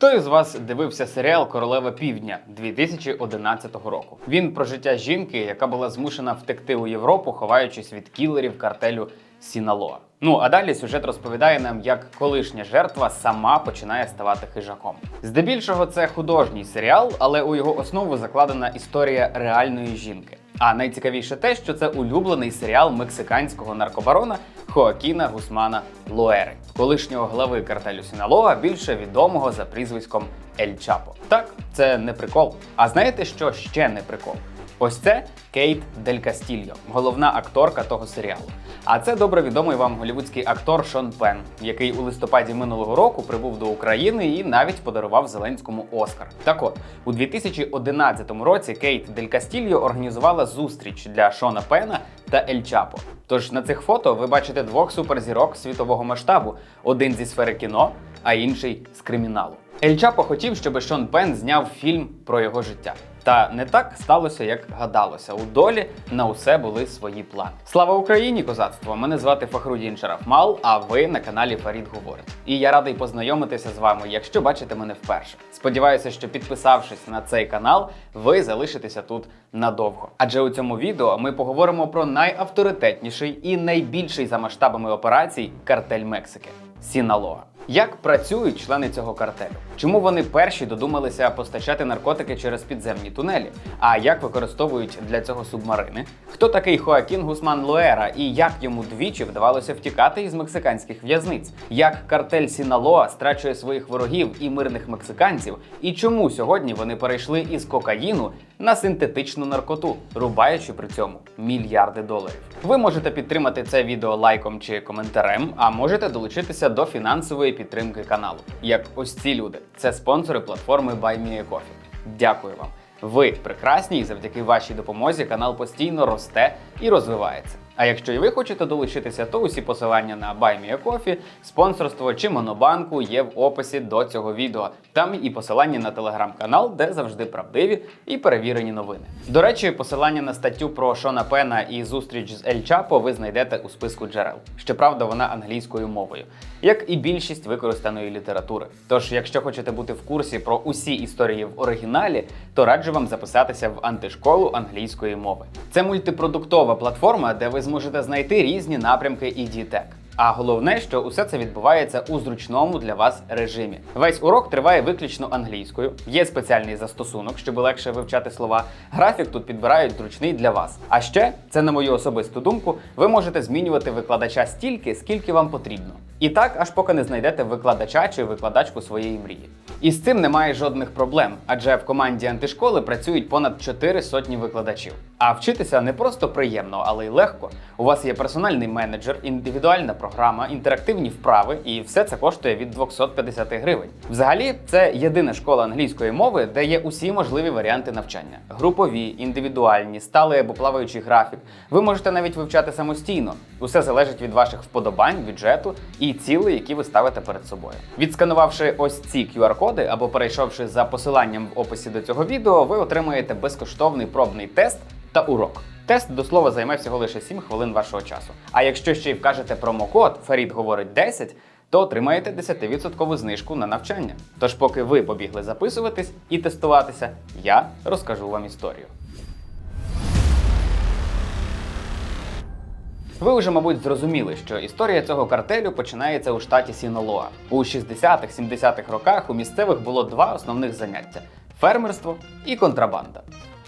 Хто із вас дивився серіал Королева Півдня 2011 року? Він про життя жінки, яка була змушена втекти у Європу, ховаючись від кілерів картелю Сіналоа. Ну а далі сюжет розповідає нам, як колишня жертва сама починає ставати хижаком. Здебільшого це художній серіал, але у його основу закладена історія реальної жінки. А найцікавіше те, що це улюблений серіал мексиканського наркобарона Хоакіна Гусмана Луери, колишнього глави картелю Сіналоа, більше відомого за прізвиськом Ель Чапо. Так, це не прикол. А знаєте, що ще не прикол? Ось це Кейт Дель Кастільо, головна акторка того серіалу. А це добре відомий вам голівудський актор Шон Пен, який у листопаді минулого року прибув до України і навіть подарував Зеленському Оскар. Так от, у 2011 році Кейт Дель Кастільо організувала зустріч для Шона Пена та Ель Чапо. Тож на цих фото ви бачите двох суперзірок світового масштабу: один зі сфери кіно, а інший з криміналу. Ель Чапо хотів, щоб Шон Пен зняв фільм про його життя. Та не так сталося, як гадалося. У долі на усе були свої плани. Слава Україні, козацтво! Мене звати Фахрудін Шарафмал, а ви на каналі Фарід Говорить. І я радий познайомитися з вами, якщо бачите мене вперше. Сподіваюся, що підписавшись на цей канал, ви залишитеся тут надовго. Адже у цьому відео ми поговоримо про найавторитетніший і найбільший за масштабами операцій картель Мексики Сіналоа. Як працюють члени цього картелю? Чому вони перші додумалися постачати наркотики через підземні тунелі? А як використовують для цього субмарини? Хто такий Хоакін Гусман Луера і як йому двічі вдавалося втікати із мексиканських в'язниць? Як картель Сіналоа страчує своїх ворогів і мирних мексиканців? І чому сьогодні вони перейшли із кокаїну на синтетичну наркоту, рубаючи при цьому мільярди доларів? Ви можете підтримати це відео лайком чи коментарем, а можете долучитися до фінансової підтримки каналу. Як ось ці люди, це спонсори платформи BuyMeACoffee. Дякую вам. Ви прекрасні, і завдяки вашій допомозі канал постійно росте і розвивається. А якщо і ви хочете долучитися, то усі посилання на BuyMeACoffee, спонсорство чи монобанку є в описі до цього відео. Там і посилання на телеграм-канал, де завжди правдиві і перевірені новини. До речі, посилання на статтю про Шона Пена і зустріч з Ель Чапо ви знайдете у списку джерел. Щоправда, вона англійською мовою, як і більшість використаної літератури. Тож, якщо хочете бути в курсі про усі історії в оригіналі, то раджу вам записатися в антишколу англійської мови. Це мультипродуктова платформа, де ви зможете знайти різні напрямки і Дітек. А головне, що усе це відбувається у зручному для вас режимі. Весь урок триває виключно англійською. Є спеціальний застосунок, щоб легше вивчати слова. Графік тут підбирають зручний для вас. А ще, це на мою особисту думку, ви можете змінювати викладача стільки, скільки вам потрібно. І так, аж поки не знайдете викладача чи викладачку своєї мрії. І з цим немає жодних проблем, адже в команді антишколи працюють понад 4 сотні викладачів. А вчитися не просто приємно, але й легко. У вас є персональний менеджер, індивідуальна програма, інтерактивні вправи, і все це коштує від 250 гривень. Взагалі, це єдина школа англійської мови, де є усі можливі варіанти навчання: групові, індивідуальні, сталий або плаваючий графік. Ви можете навіть вивчати самостійно. Усе залежить від ваших вподобань, бюджету і цілей, які ви ставите перед собою. Відсканувавши ось ці QR-коди або перейшовши за посиланням в описі до цього відео, ви отримаєте безкоштовний пробний тест та урок. Тест до слова займе всього лише 7 хвилин вашого часу. А якщо ще й вкажете промокод Фарід говорить 10, то отримаєте 10% знижку на навчання. Тож, поки ви побігли записуватись і тестуватися, я розкажу вам історію. Ви вже, мабуть, зрозуміли, що історія цього картелю починається у штаті Сіналоа. У 60-х-70-х роках у місцевих було два основних заняття: фермерство і контрабанда.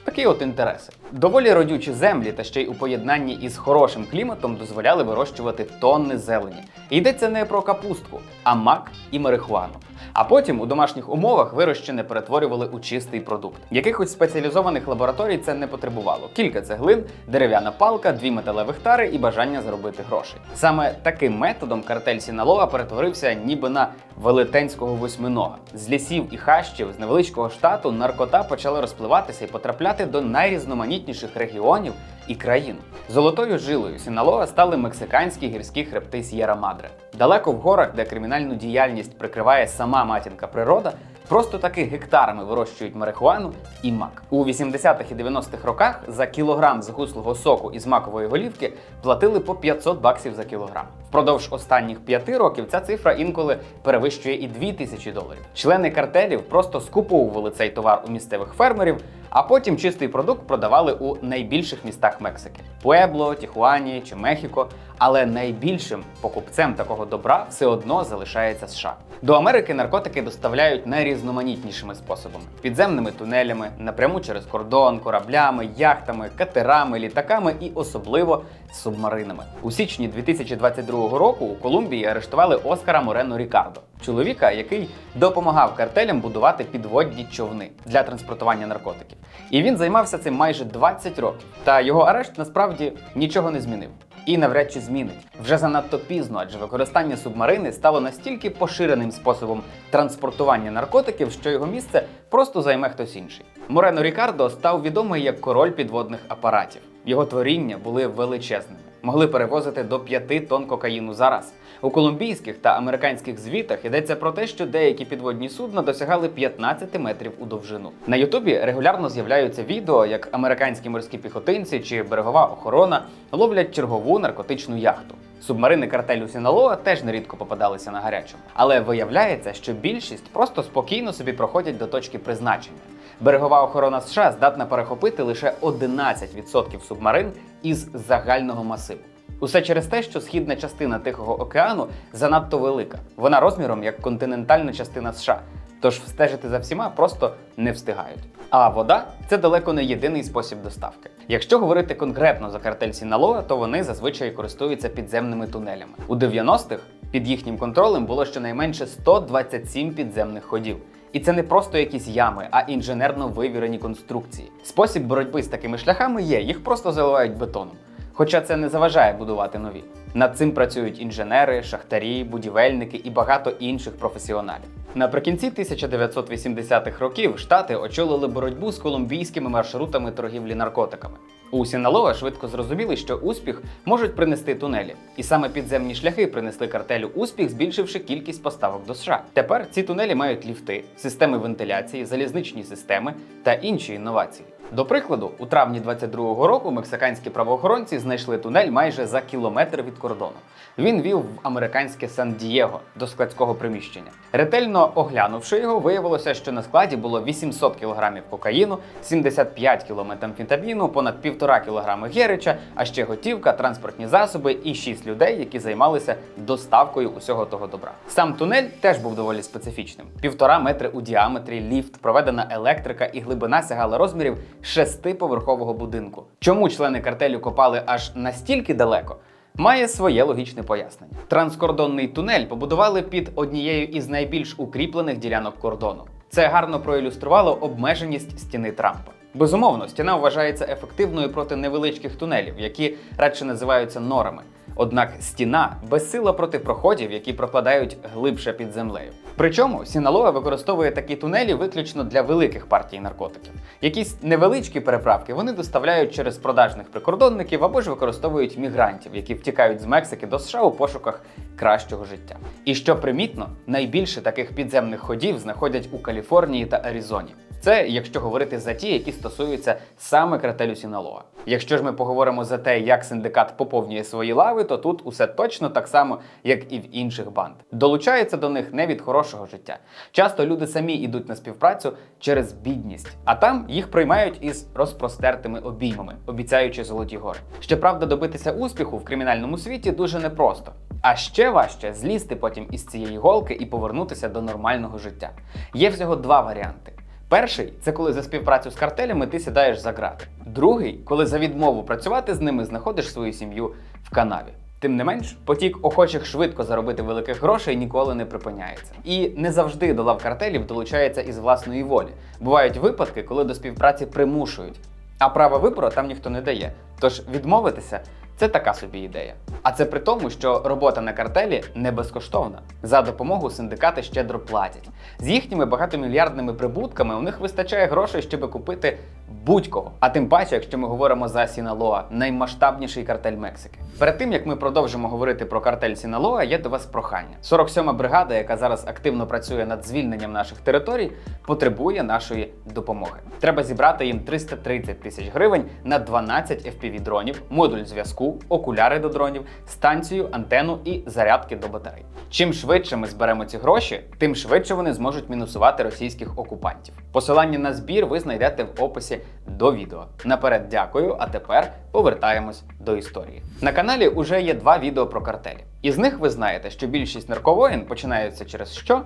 Такі от інтереси. Доволі родючі землі та ще й у поєднанні із хорошим кліматом дозволяли вирощувати тонни зелені. Йдеться не про капустку, а мак і марихуану. А потім у домашніх умовах вирощене перетворювали у чистий продукт. Якихось спеціалізованих лабораторій це не потребувало. Кілька цеглин, дерев'яна палка, дві металевих тари і бажання заробити грошей. Саме таким методом картель Сіналоа перетворився ніби на велетенського восьминога. З лісів і хащів з невеличкого штату наркота почала розпливатися і потрапляти до найрізноманітніших регіонів і країну. Золотою жилою Сіналоа стали мексиканські гірські хребти С'єра Мадре. Далеко в горах, де кримінальну діяльність прикриває сама матінка природа, просто таки гектарами вирощують марихуану і мак. У 80-х і 90-х роках за кілограм загуслого соку із макової голівки платили по 500 баксів за кілограм. Впродовж останніх п'яти років ця цифра інколи перевищує і 2000 доларів. Члени картелів просто скуповували цей товар у місцевих фермерів, а потім чистий продукт продавали у найбільших містах Мексики Пуебло, Тіхуані чи Мехіко. Але найбільшим покупцем такого добра все одно залишається США. До Америки наркотики доставляють найрізноманітнішими способами: підземними тунелями, напряму через кордон, кораблями, яхтами, катерами, літаками і особливо субмаринами. У січні 2022 року у Колумбії арештували Оскара Морено Рікардо, чоловіка, який допомагав картелям будувати підводні човни для транспортування наркотиків. І він займався цим майже 20 років. Та його арешт насправді нічого не змінив. І навряд чи змінить вже занадто пізно, адже використання субмарини стало настільки поширеним способом транспортування наркотиків, що його місце просто займе хтось інший. Морено Рікардо став відомий як король підводних апаратів. Його творіння були величезними, могли перевозити до 5 тонн кокаїну за раз. У колумбійських та американських звітах йдеться про те, що деякі підводні судна досягали 15 метрів у довжину. На Ютубі регулярно з'являються відео, як американські морські піхотинці чи берегова охорона ловлять чергову наркотичну яхту. Субмарини картелю Сіналоа теж нерідко попадалися на гарячому, але виявляється, що більшість просто спокійно собі проходять до точки призначення. Берегова охорона США здатна перехопити лише 11% субмарин із загального масиву. Усе через те, що східна частина Тихого океану занадто велика. Вона розміром як континентальна частина США. Тож встежити за всіма просто не встигають. А вода це далеко не єдиний спосіб доставки. Якщо говорити конкретно за картель Сіналоа, то вони зазвичай користуються підземними тунелями. У 90-х під їхнім контролем було щонайменше 127 підземних ходів. І це не просто якісь ями, а інженерно вивірені конструкції. Спосіб боротьби з такими шляхами є, їх просто заливають бетоном. Хоча це не заважає будувати нові. Над цим працюють інженери, шахтарі, будівельники і багато інших професіоналів. Наприкінці 1980-х років штати очолили боротьбу з колумбійськими маршрутами торгівлі наркотиками. У Сіналоа швидко зрозуміли, що успіх можуть принести тунелі, і саме підземні шляхи принесли картелю успіх, збільшивши кількість поставок до США. Тепер ці тунелі мають ліфти, системи вентиляції, залізничні системи та інші інновації. До прикладу, у травні 22-го року мексиканські правоохоронці знайшли тунель майже за кілометр від кордону. Він вів в американське Сан-Дієго до складського приміщення. Ретельно оглянувши його, виявилося, що на складі було 800 кілограмів кокаїну, 75 кг метамфетаміну, понад 1,5 кг герича, а ще готівка, транспортні засоби і 6 людей, які займалися доставкою усього того добра. Сам тунель теж був доволі специфічним: півтора метри у діаметрі, ліфт, проведена електрика і глибина сягала розмірів шестиповерхового будинку. Чому члени картелю копали аж настільки далеко? Має своє логічне пояснення. Транскордонний тунель побудували під однією із найбільш укріплених ділянок кордону. Це гарно проілюструвало обмеженість стіни Трампа. Безумовно, стіна вважається ефективною проти невеличких тунелів, які радше називаються норами. Однак стіна безсила проти проходів, які прокладають глибше під землею. Причому Сіналоа використовує такі тунелі виключно для великих партій наркотиків. Якісь невеличкі переправки вони доставляють через продажних прикордонників або ж використовують мігрантів, які втікають з Мексики до США у пошуках кращого життя. І що примітно, найбільше таких підземних ходів знаходять у Каліфорнії та Аризоні. Це якщо говорити за ті, які стосуються саме картелю Сіналоа. Якщо ж ми поговоримо за те, як синдикат поповнює свої лави, то тут усе точно так само, як і в інших банд. Долучається до них не від хорошого життя. Часто люди самі йдуть на співпрацю через бідність, а там їх приймають із розпростертими обіймами, обіцяючи золоті гори. Щоправда, добитися успіху в кримінальному світі дуже непросто. А ще важче злізти потім із цієї голки і повернутися до нормального життя. Є всього два варіанти. Перший це коли за співпрацю з картелями ти сідаєш за грати. Другий, коли за відмову працювати з ними знаходиш свою сім'ю в канаві. Тим не менш, потік охочих швидко заробити великих грошей ніколи не припиняється. І не завжди до лав картелів долучається із власної волі. Бувають випадки, коли до співпраці примушують, а права вибору там ніхто не дає. Тож відмовитися це така собі ідея. А це при тому, що робота на картелі не безкоштовна. За допомогу синдикати щедро платять. З їхніми багатомільярдними прибутками у них вистачає грошей, щоб купити будь-кого. А тим паче, якщо ми говоримо за Сіналоа, наймасштабніший картель Мексики. Перед тим як ми продовжимо говорити про картель Сіналоа, є до вас прохання. 47-ма бригада, яка зараз активно працює над звільненням наших територій, потребує нашої допомоги. Треба зібрати їм 330 тисяч гривень на 12 fpv дронів, модуль зв'язку, окуляри до дронів, станцію, антенну і зарядки до батарей. Чим швидше ми зберемо ці гроші, тим швидше вони зможуть мінусувати російських окупантів. Посилання на збір ви знайдете в описі до відео. Наперед дякую, а тепер повертаємось до історії. На каналі уже є два відео про картелі. Із них ви знаєте, що більшість нарковоїн починаються через що?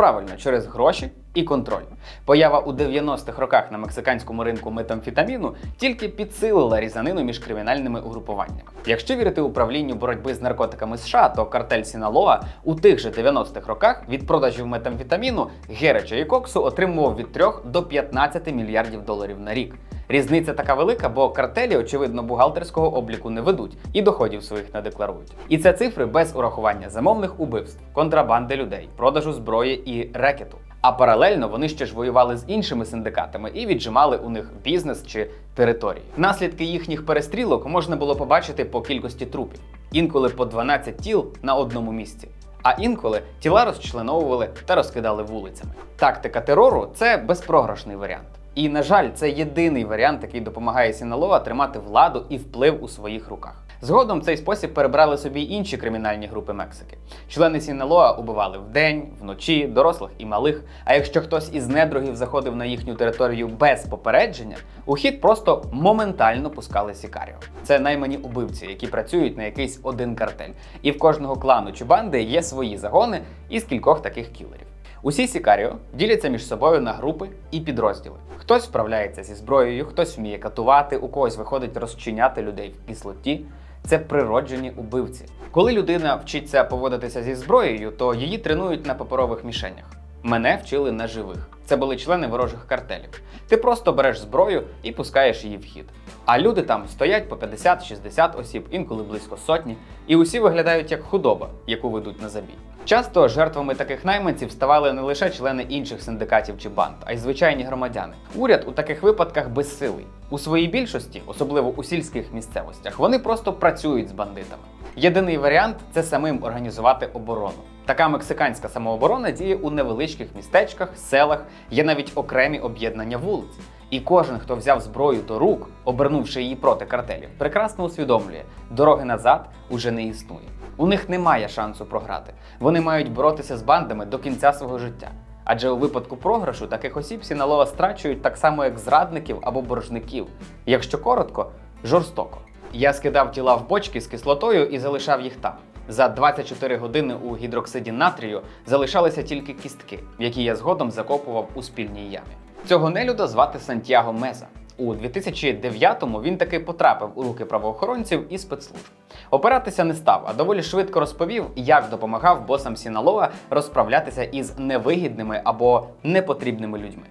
Правильно, через гроші і контроль. Поява у 90-х роках на мексиканському ринку метамфетаміну тільки підсилила різанину між кримінальними угрупуваннями. Якщо вірити управлінню боротьби з наркотиками США, то картель Сіналоа у тих же 90-х роках від продажів метамфетаміну, гереча і коксу отримував від 3 до 15 мільярдів доларів на рік. Різниця така велика, бо картелі, очевидно, бухгалтерського обліку не ведуть і доходів своїх не декларують. І це цифри без урахування замовних убивств, контрабанди людей, продажу зброї і рекету. А паралельно вони ще ж воювали з іншими синдикатами і віджимали у них бізнес чи території. Наслідки їхніх перестрілок можна було побачити по кількості трупів, інколи по 12 тіл на одному місці. А інколи тіла розчленовували та розкидали вулицями. Тактика терору це безпрограшний варіант. І, на жаль, це єдиний варіант, який допомагає Сіналова тримати владу і вплив у своїх руках. Згодом цей спосіб перебрали собі інші кримінальні групи Мексики. Члени Сіналоа убивали вдень, вночі, дорослих і малих. А якщо хтось із недругів заходив на їхню територію без попередження, у хід просто моментально пускали сікаріо. Це наймані убивці, які працюють на якийсь один картель. І в кожного клану чи банди є свої загони із кількох таких кілерів. Усі Сікаріо діляться між собою на групи і підрозділи. Хтось справляється зі зброєю, хтось вміє катувати, у когось виходить розчиняти людей в кислоті. Це природжені убивці. Коли людина вчиться поводитися зі зброєю, то її тренують на паперових мішенях. Мене вчили на живих. Це були члени ворожих картелів. Ти просто береш зброю і пускаєш її в хід. А люди там стоять по 50-60 осіб, інколи близько сотні, і усі виглядають як худоба, яку ведуть на забій. Часто жертвами таких найманців ставали не лише члени інших синдикатів чи банд, а й звичайні громадяни. Уряд у таких випадках безсилий. У своїй більшості, особливо у сільських місцевостях, вони просто працюють з бандитами. Єдиний варіант це самим організувати оборону. Така мексиканська самооборона діє у невеличких містечках, селах, є навіть окремі об'єднання вулиць. І кожен, хто взяв зброю до рук, обернувши її проти картелів, прекрасно усвідомлює, дороги назад уже не існує. У них немає шансу програти. Вони мають боротися з бандами до кінця свого життя. Адже у випадку програшу таких осіб Сіналова страчують так само, як зрадників або боржників. Якщо коротко, жорстоко. Я скидав тіла в бочки з кислотою і залишав їх там. За 24 години у гідроксиді натрію залишалися тільки кістки, які я згодом закопував у спільній ямі. Цього нелюда звати Сантьяго Меза. У 2009-му він таки потрапив у руки правоохоронців і спецслужб. Опиратися не став, а доволі швидко розповів, як допомагав босам Сіналова розправлятися із невигідними або непотрібними людьми.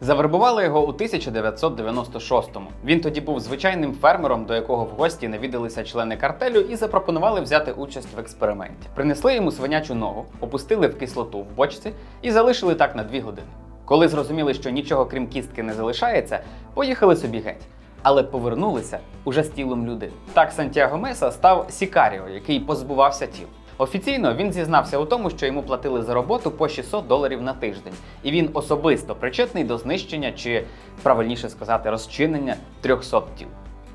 Завербували його у 1996-му. Він тоді був звичайним фермером, до якого в гості навідалися члени картелю і запропонували взяти участь в експерименті. Принесли йому свинячу ногу, опустили в кислоту в бочці і залишили так на дві години. Коли зрозуміли, що нічого крім кістки не залишається, поїхали собі геть. Але повернулися уже з тілом людини. Так Сантьяго Меса став Сікаріо, який позбувався тіл. Офіційно він зізнався у тому, що йому платили за роботу по 600 доларів на тиждень, і він особисто причетний до знищення чи правильніше сказати, розчинення 300 тіл.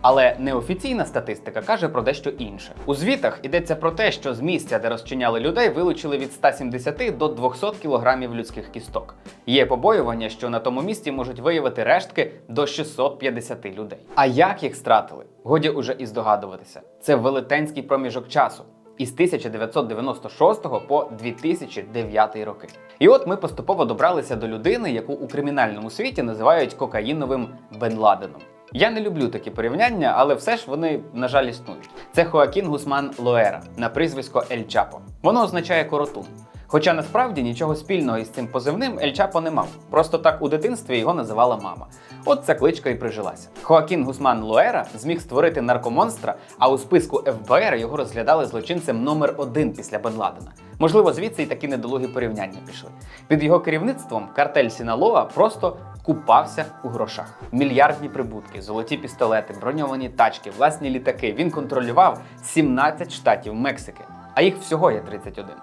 Але неофіційна статистика каже про дещо інше. У звітах йдеться про те, що з місця, де розчиняли людей, вилучили від 170 до 200 кілограмів людських кісток. Є побоювання, що на тому місці можуть виявити рештки до 650 людей. А як їх стратили? Годі уже і здогадуватися. Це велетенський проміжок часу. Із 1996 по 2009 роки. І от ми поступово добралися до людини, яку у кримінальному світі називають кокаїновим Бен Ладеном. Я не люблю такі порівняння, але все ж вони, на жаль, існують. Це Хоакін Гусман Лоера на прізвисько Ель Чапо. Воно означає коротун. Хоча насправді нічого спільного із цим позивним Ель Чапо не мав. Просто так у дитинстві його називала мама. От ця кличка і прижилася. Хоакін Гусман Лоера зміг створити наркомонстра, а у списку ФБР його розглядали злочинцем номер один після Бен Ладена. Можливо, звідси й такі недолугі порівняння пішли. Під його керівництвом картель Сіналоа просто купався у грошах. Мільярдні прибутки, золоті пістолети, броньовані тачки, власні літаки. Він контролював 17 штатів Мексики, а їх всього є 31.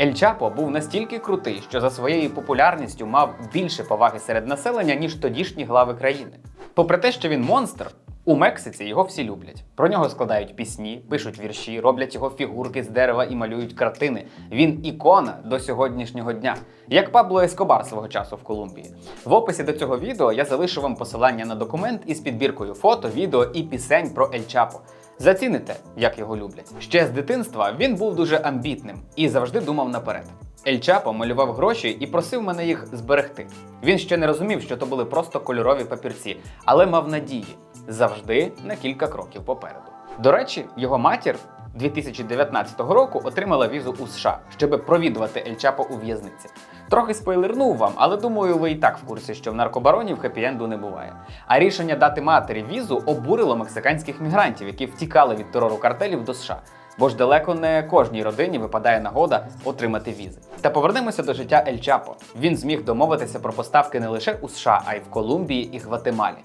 Ель Чапо був настільки крутий, що за своєю популярністю мав більше поваги серед населення, ніж тодішні глави країни. Попри те, що він монстр, у Мексиці його всі люблять. Про нього складають пісні, пишуть вірші, роблять його фігурки з дерева і малюють картини. Він ікона до сьогоднішнього дня, як Пабло Ескобар свого часу в Колумбії. В описі до цього відео я залишу вам посилання на документ із підбіркою фото, відео і пісень про Ель Чапо. Заціните, як його люблять. Ще з дитинства він був дуже амбітним і завжди думав наперед. Ель Чапо малював гроші і просив мене їх зберегти. Він ще не розумів, що то були просто кольорові папірці, але мав надії завжди на кілька кроків попереду. До речі, його матір 2019 року отримала візу у США, щоб провідувати Ель Чапо у в'язниці. Трохи спойлернув вам, але думаю, ви і так в курсі, що в наркобаронів хеппі-енду не буває. А рішення дати матері візу обурило мексиканських мігрантів, які втікали від терору картелів до США. Бо ж далеко не кожній родині випадає нагода отримати візи. Та повернемося до життя Ель Чапо. Він зміг домовитися про поставки не лише у США, а й в Колумбії і Гватемалі.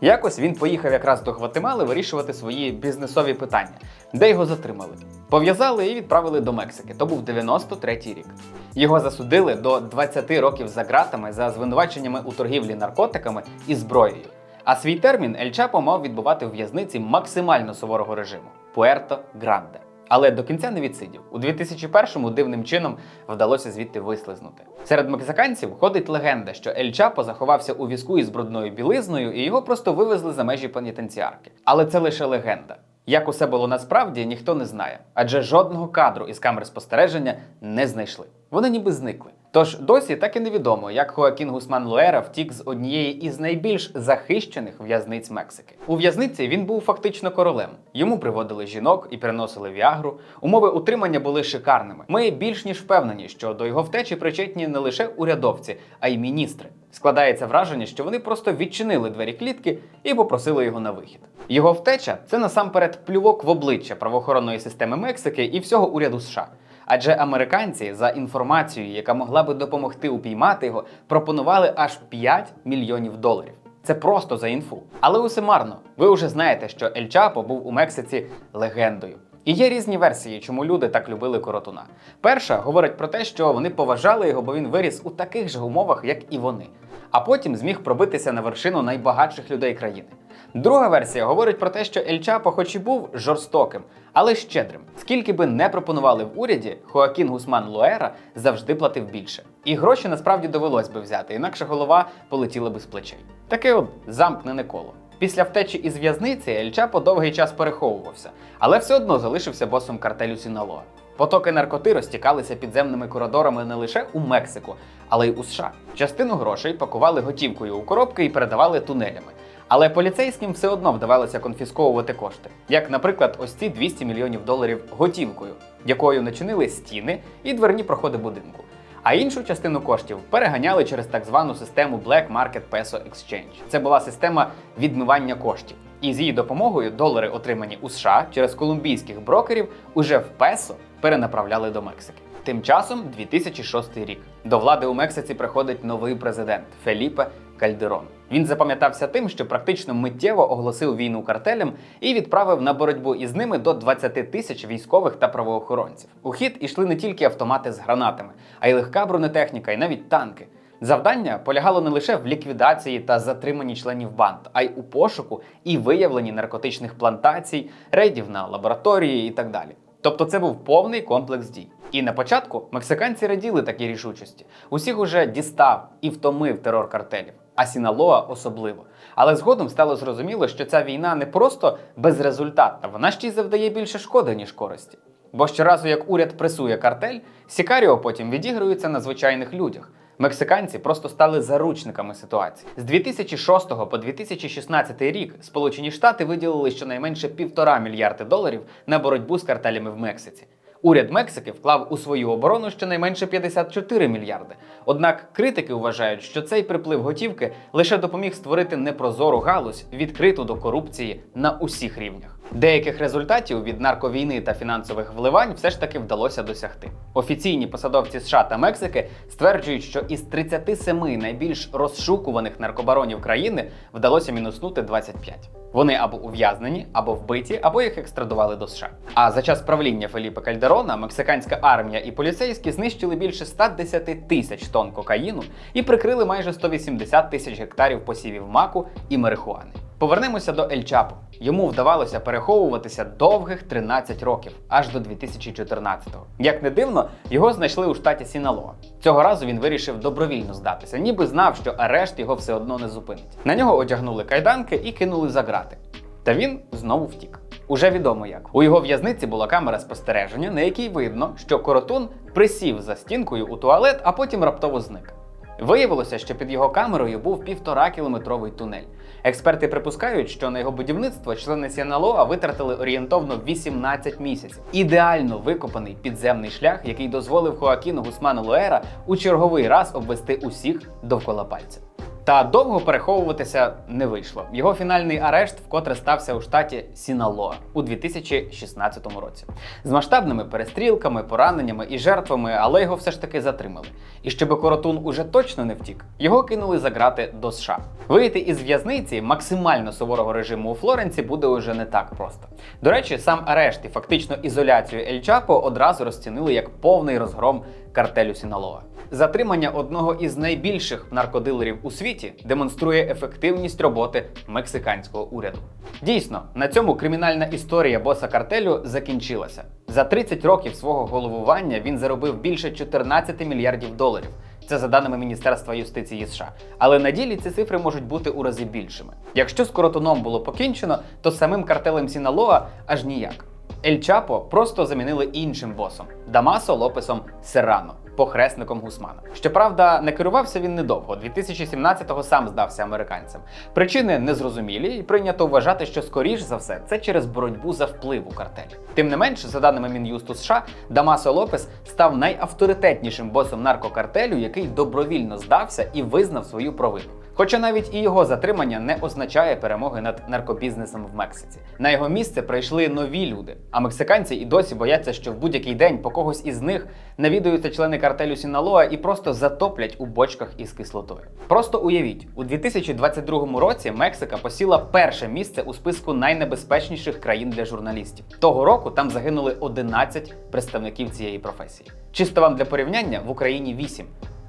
Якось він поїхав якраз до Гватемали вирішувати свої бізнесові питання, де його затримали. Пов'язали і відправили до Мексики. То був 93-й рік. Його засудили до 20 років за ґратами за звинуваченнями у торгівлі наркотиками і зброєю. А свій термін Ель Чапо мав відбувати в в'язниці максимально суворого режиму Пуерто Гранде. Але до кінця не відсидів. У 2001-му дивним чином вдалося звідти вислизнути. Серед мексиканців ходить легенда, що Ель Чапо заховався у візку із брудною білизною, і його просто вивезли за межі пенітенціарки. Але це лише легенда. Як усе було насправді, ніхто не знає, адже жодного кадру із камер спостереження не знайшли. Вони ніби зникли. Тож досі так і невідомо, як Хоакін Гусман Луера втік з однієї із найбільш захищених в'язниць Мексики. У в'язниці він був фактично королем. Йому приводили жінок і переносили віагру. Умови утримання були шикарними. Ми більш ніж впевнені, що до його втечі причетні не лише урядовці, а й міністри. Складається враження, що вони просто відчинили двері клітки і попросили його на вихід. Його втеча це насамперед плювок в обличчя правоохоронної системи Мексики і всього уряду США. Адже американці за інформацією, яка могла би допомогти упіймати його, пропонували аж 5 мільйонів доларів. Це просто за інфу. Але усе марно. Ви вже знаєте, що Ель Чапо був у Мексиці легендою. І є різні версії, чому люди так любили коротуна. Перша говорить про те, що вони поважали його, бо він виріс у таких же умовах, як і вони. А потім зміг пробитися на вершину найбагатших людей країни. Друга версія говорить про те, що Ель Чапо хоч і був жорстоким, але щедрим. Скільки би не пропонували в уряді, Хоакін Гусман Луера завжди платив більше. І гроші насправді довелось би взяти, інакше голова полетіла би з плечей. Таке от замкнене коло. Після втечі із в'язниці Ель Чапо довгий час переховувався, але все одно залишився босом картелю Сіналоа. Потоки наркоти розтікалися підземними коридорами не лише у Мексику, але й у США. Частину грошей пакували готівкою у коробки і передавали тунелями. Але поліцейським все одно вдавалося конфісковувати кошти, як, наприклад, ось ці 200 мільйонів доларів готівкою, якою начинили стіни і дверні проходи будинку. А іншу частину коштів переганяли через так звану систему Black Market Peso Exchange. Це була система відмивання коштів. І з її допомогою долари, отримані у США через колумбійських брокерів, уже в песо перенаправляли до Мексики. Тим часом 2006 рік. До влади у Мексиці приходить новий президент Феліпе Кальдерон. Він запам'ятався тим, що практично миттєво оголосив війну картелям і відправив на боротьбу із ними до 20 тисяч військових та правоохоронців. У хід ішли не тільки автомати з гранатами, а й легка бронетехніка, і навіть танки. Завдання полягало не лише в ліквідації та затриманні членів банд, а й у пошуку і виявленні наркотичних плантацій, рейдів на лабораторії і так далі. Тобто це був повний комплекс дій. І на початку мексиканці раділи такій рішучості. Усіх уже дістав і втомив терор картелів, а Сіналоа особливо. Але згодом стало зрозуміло, що ця війна не просто безрезультатна, вона ще й завдає більше шкоди, ніж користі. Бо щоразу, як уряд пресує картель, Сікаріо потім відігрується на звичайних людях. Мексиканці просто стали заручниками ситуації. З 2006 по 2016 рік Сполучені Штати виділили щонайменше півтора мільярди доларів на боротьбу з картелями в Мексиці. Уряд Мексики вклав у свою оборону щонайменше 54 мільярди. Однак критики вважають, що цей приплив готівки лише допоміг створити непрозору галузь, відкриту до корупції на усіх рівнях. Деяких результатів від нарковійни та фінансових вливань все ж таки вдалося досягти. Офіційні посадовці США та Мексики стверджують, що із 37 найбільш розшукуваних наркобаронів країни вдалося мінуснути 25. Вони або ув'язнені, або вбиті, або їх екстрадували до США. А за час правління Феліпе Кальдерона мексиканська армія і поліцейські знищили більше 110 тисяч тонн кокаїну і прикрили майже 180 тисяч гектарів посівів маку і марихуани. Повернемося до Ель Чапо. Йому вдавалося переховуватися довгих 13 років, аж до 2014-го. Як не дивно, його знайшли у штаті Сіналоа. Цього разу він вирішив добровільно здатися, ніби знав, що арешт його все одно не зупинить. На нього одягнули кайданки і кинули за грати. Та він знову втік. Уже відомо як. У його в'язниці була камера спостереження, на якій видно, що коротун присів за стінкою у туалет, а потім раптово зник. Виявилося, що під його камерою був півтора кілометровий тунель. Експерти припускають, що на його будівництво члени Сіналоа витратили орієнтовно 18 місяців. Ідеально викопаний підземний шлях, який дозволив Хоакіну Гусману Луера у черговий раз обвести усіх довкола пальця. Та довго переховуватися не вийшло. Його фінальний арешт вкотре стався у штаті Сіналоа у 2016 році з масштабними перестрілками, пораненнями і жертвами, але його все ж таки затримали. І щоб коротун уже точно не втік, його кинули за грати до США. Вийти із в'язниці максимально суворого режиму у Флоренці буде уже не так просто. До речі, сам арешт і фактично ізоляцію Ель Чапо одразу розцінили як повний розгром картелю Сіналоа. Затримання одного із найбільших наркодилерів у світі демонструє ефективність роботи мексиканського уряду. Дійсно, на цьому кримінальна історія боса картелю закінчилася. За 30 років свого головування він заробив більше 14 мільярдів доларів. Це за даними Міністерства юстиції США. Але на ділі ці цифри можуть бути у рази більшими. Якщо з коротуном було покінчено, то самим картелем Сіналоа аж ніяк. Ель Чапо просто замінили іншим босом Дамасо Лопесом Серрано, похресником Гусмана. Щоправда, не керувався він недовго. 2017-го сам здався американцям. Причини незрозумілі, і прийнято вважати, що скоріш за все це через боротьбу за вплив у картелі. Тим не менш, за даними Мін'юсту США, Дамасо Лопес став найавторитетнішим босом наркокартелю, який добровільно здався і визнав свою провину. Хоча навіть і його затримання не означає перемоги над наркобізнесом в Мексиці. На його місце прийшли нові люди. А мексиканці і досі бояться, що в будь-який день по когось із них навідуються члени картелю Сіналоа і просто затоплять у бочках із кислотою. Просто уявіть, у 2022 році Мексика посіла перше місце у списку найнебезпечніших країн для журналістів. Того року там загинули 11 представників цієї професії. Чисто вам для порівняння в Україні 8.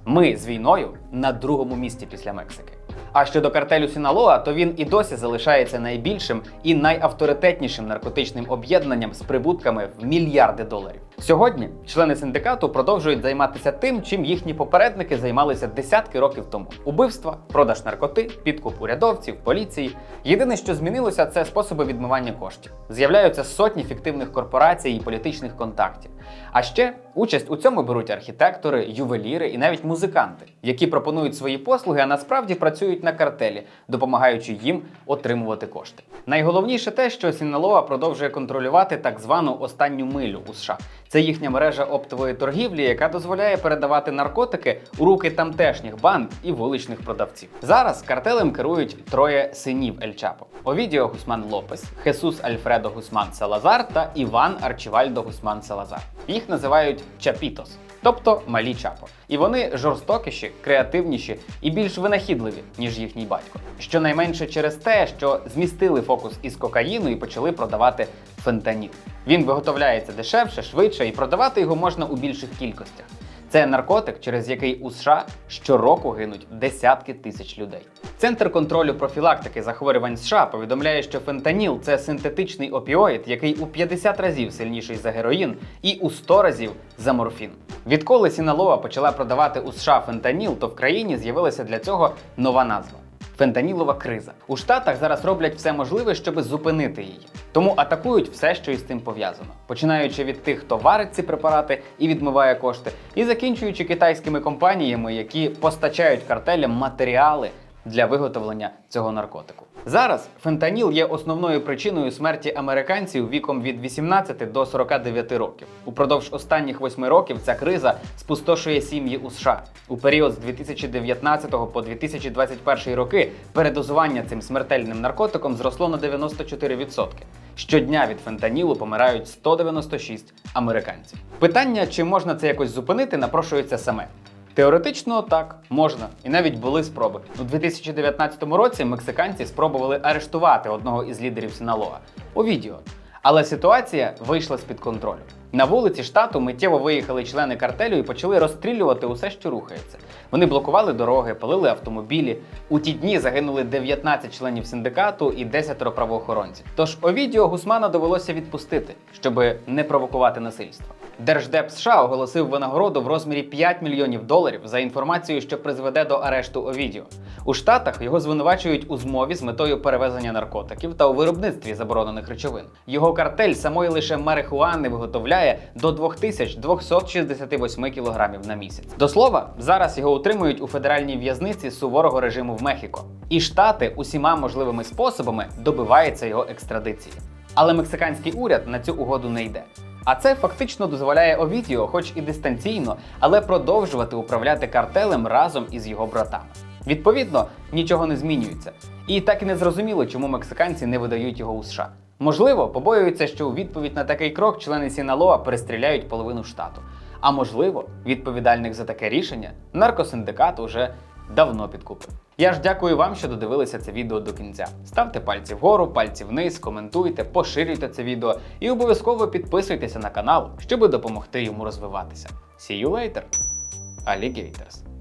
Ми з війною на другому місці після Мексики. А щодо картелю Сіналоа, то він і досі залишається найбільшим і найавторитетнішим наркотичним об'єднанням з прибутками в мільярди доларів. Сьогодні члени синдикату продовжують займатися тим, чим їхні попередники займалися десятки років тому: убивства, продаж наркоти, підкуп урядовців, поліції. Єдине, що змінилося, це способи відмивання коштів. З'являються сотні фіктивних корпорацій і політичних контактів. А ще участь у цьому беруть архітектори, ювеліри і навіть музиканти, які пропонують свої послуги, а насправді працюють на картелі, допомагаючи їм отримувати кошти. Найголовніше те, що Сіналоа продовжує контролювати так звану останню милю у США. Це їхня мережа оптової торгівлі, яка дозволяє передавати наркотики у руки тамтешніх банд і вуличних продавців. Зараз картелем керують троє синів Ель Чапо: Овідіо Гусман Лопес, Хесус Альфредо Гусман Салазар та Іван Арчівальдо Гусман Салазар. Їх називають Чапітос. Тобто малі чапо. І вони жорстокіші, креативніші і більш винахідливі, ніж їхній батько. Щонайменше через те, що змістили фокус із кокаїну і почали продавати фентаніл. Він виготовляється дешевше, швидше, і продавати його можна у більших кількостях. Це наркотик, через який у США щороку гинуть десятки тисяч людей. Центр контролю профілактики захворювань США повідомляє, що фентаніл це синтетичний опіоїд, який у 50 разів сильніший за героїн і у 100 разів за морфін. Відколи Сіналоа почала продавати у США фентаніл, то в країні з'явилася для цього нова назва. Фентанілова криза. У Штатах зараз роблять все можливе, щоб зупинити її. Тому атакують все, що із цим пов'язано, починаючи від тих, хто варить ці препарати і відмиває кошти, і закінчуючи китайськими компаніями, які постачають картелям матеріали для виготовлення цього наркотику. Зараз фентаніл є основною причиною смерті американців віком від 18 до 49 років. Упродовж останніх восьми років ця криза спустошує сім'ї у США. У період з 2019 по 2021 роки передозування цим смертельним наркотиком зросло на 94%. Щодня від фентанілу помирають 196 американців. Питання, чи можна це якось зупинити, напрошується саме. Теоретично так, можна, і навіть були спроби. У 2019 році мексиканці спробували арештувати одного із лідерів Сіналоа у відео. Але ситуація вийшла з-під контролю. На вулиці штату миттєво виїхали члени картелю і почали розстрілювати усе, що рухається. Вони блокували дороги, палили автомобілі. У ті дні загинули 19 членів синдикату і 10 правоохоронців. Тож Овідіо Гусмана довелося відпустити, щоб не провокувати насильство. Держдеп США оголосив винагороду в розмірі 5 мільйонів доларів за інформацію, що призведе до арешту Овідіо. У Штатах його звинувачують у змові з метою перевезення наркотиків та у виробництві заборонених речовин. Його картель самої лише марихуани виготовляє до 2268 кілограмів на місяць. До слова, зараз його утримують у федеральній в'язниці суворого режиму в Мехіко. І штати усіма можливими способами добиваються його екстрадиції. Але мексиканський уряд на цю угоду не йде. А це фактично дозволяє Овідіо, хоч і дистанційно, але продовжувати управляти картелем разом із його братами. Відповідно, нічого не змінюється. І так і не зрозуміло, чому мексиканці не видають його у США. Можливо, побоюються, що у відповідь на такий крок члени Сіналоа перестріляють половину штату. А можливо, відповідальних за таке рішення наркосиндикат уже давно підкупив. Я ж дякую вам, що додивилися це відео до кінця. Ставте пальці вгору, пальці вниз, коментуйте, поширюйте це відео і обов'язково підписуйтеся на канал, щоб допомогти йому розвиватися. See you later, alligators!